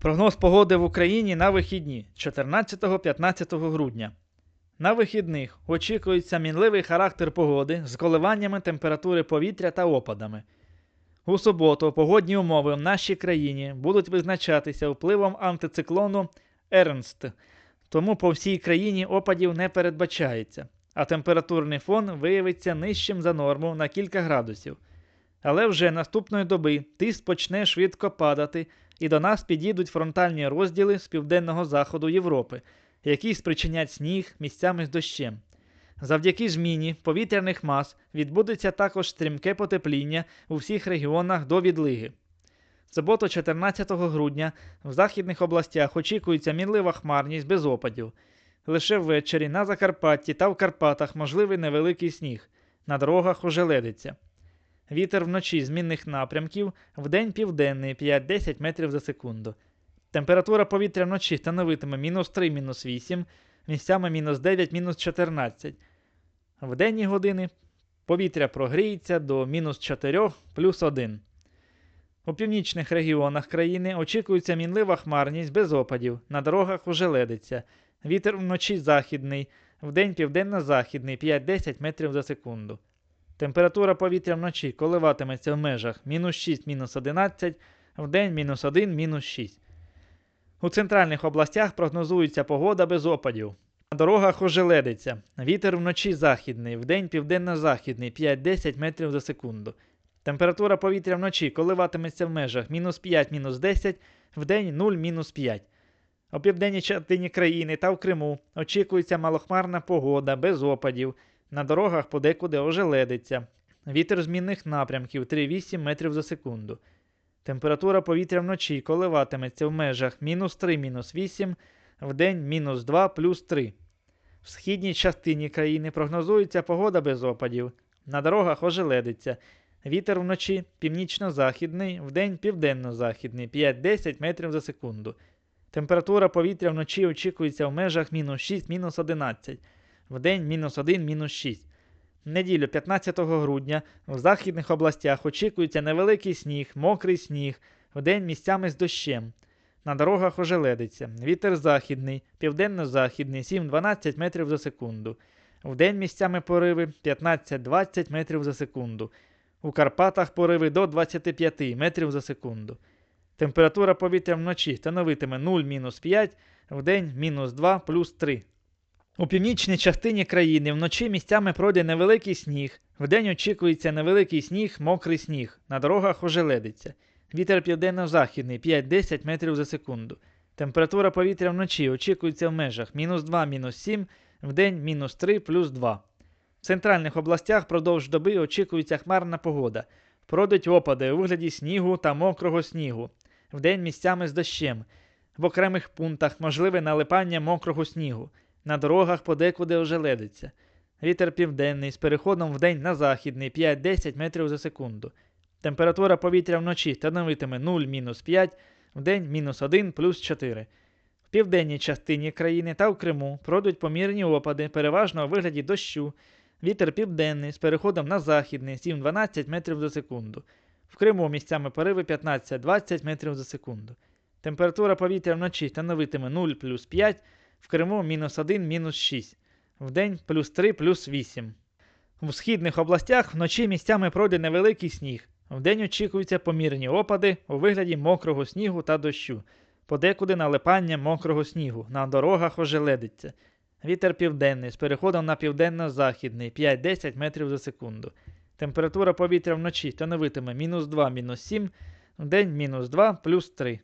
Прогноз погоди в Україні на вихідні 14-15 грудня. На вихідних очікується мінливий характер погоди з коливаннями температури повітря та опадами. У суботу погодні умови в нашій країні будуть визначатися впливом антициклону Ернст, тому по всій країні опадів не передбачається, а температурний фон виявиться нижчим за норму на кілька градусів. Але вже наступної доби тиск почне швидко падати, і до нас підійдуть фронтальні розділи з південного заходу Європи, які спричинять сніг місцями з дощем. Завдяки зміні повітряних мас відбудеться також стрімке потепління у всіх регіонах до відлиги. В суботу 14 грудня в західних областях очікується мінлива хмарність без опадів. Лише ввечері на Закарпатті та в Карпатах можливий невеликий сніг, на дорогах ожеледиться. Вітер вночі змінних напрямків, вдень південний 5-10 метрів за секунду. Температура повітря вночі становитиме мінус 3, мінус 8, місцями мінус 9, мінус 14. В денні години повітря прогріється до мінус 4 плюс 1. У північних регіонах країни очікується мінлива хмарність без опадів, на дорогах ожеледиться. Вітер вночі західний, вдень південно-західний 5-10 метрів за секунду. Температура повітря вночі коливатиметься в межах мінус 6, мінус 11, вдень мінус 1, мінус 6. У центральних областях прогнозується погода без опадів. На дорогах ожеледиться. Вітер вночі західний, вдень південно-західний 5-10 метрів за секунду. Температура повітря вночі коливатиметься в межах мінус 5, мінус 10, вдень 0, мінус 5. У південній частині країни та в Криму очікується малохмарна погода без опадів. На дорогах подекуди ожеледиться. Вітер змінних напрямків 3,8 метрів за секунду. Температура повітря вночі коливатиметься в межах мінус 3, мінус 8, вдень мінус 2, плюс 3. В східній частині країни прогнозується погода без опадів. На дорогах ожеледиться. Вітер вночі північно-західний, вдень південно-західний 5-10 метрів за секунду. Температура повітря вночі очікується в межах мінус 6, мінус 11 вдень мінус 1, мінус 6. В неділю 15 грудня в західних областях очікується невеликий сніг, мокрий сніг, вдень місцями з дощем. На дорогах ожеледиться. Вітер західний, південно-західний 7-12 метрів за секунду. Вдень місцями пориви 15-20 метрів за секунду. У Карпатах пориви до 25 метрів за секунду. Температура повітря вночі становитиме 0-5, вдень мінус 2 плюс 3. У північній частині країни вночі місцями пройде невеликий сніг. Вдень очікується невеликий сніг, мокрий сніг. На дорогах ожеледиться. Вітер південно-західний 5-10 метрів за секунду. Температура повітря вночі очікується в межах мінус 2, мінус 7, вдень мінус 3 плюс 2. В центральних областях продовж доби очікується хмарна погода. Пройдуть опади у вигляді снігу та мокрого снігу. Вдень місцями з дощем. В окремих пунктах можливе налипання мокрого снігу. На дорогах подекуди ожеледиться. Вітер південний з переходом вдень на західний 5-10 метрів за секунду. Температура повітря вночі становитиме 0-5, вдень мінус 1 плюс 4. В південній частині країни та в Криму пройдуть помірні опади, переважно у вигляді дощу. Вітер південний з переходом на західний 7-12 метрів за секунду. В Криму місцями пориви 15-20 метрів за секунду. Температура повітря вночі становитиме 0 плюс 5, в Криму мінус 1, мінус 6, вдень плюс 3, плюс 8. У східних областях вночі місцями пройде невеликий сніг. Вдень очікуються помірні опади у вигляді мокрого снігу та дощу, подекуди налипання мокрого снігу, на дорогах ожеледиться. Вітер південний з переходом на південно-західний 5-10 метрів за секунду. Температура повітря вночі становитиме мінус 2, мінус 7, вдень мінус 2, плюс 3.